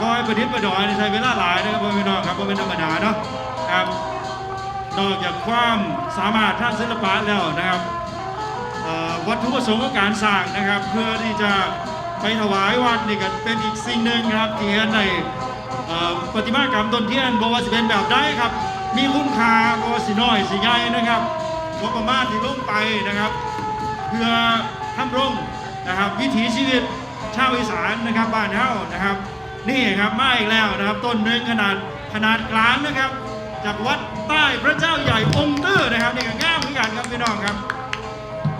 คอยประดิษฐ์ประดอยใช้เวลาหลายนะครับพ่อพี่น้องครับเป็นธรรมดาเนาะครับนอกจากความสามารถทางศิลปะแล้วนะครับวัตถุประสงค์ของการสร้างนะครับ เพื่อที่จะไปถวายวัดนี่ก็เป็นอีกสิ่งหนึ่งครับที่เห็นในประติมากรรมต้นเทียนบอกว่าจะเป็นแบบใดครับ มีคุณค่าบอกว่าสิน้อยสิใหญ่นะครับงบประมาณที่ลงไปนะครับ เพื่อทำรงนะครับ วิถีชีวิต ชาวอีสานนะครับบ้านเฮานะครับ นี่ครับมาอีกแล้วนะครับ ต้นหนึ่งขนาดขนาดกลางนะครับ จากวัดใต้พระเจ้าใหญ่องค์ตื้อนะครับนี่ก็งามเหมือนกันครับพี่น้องครับ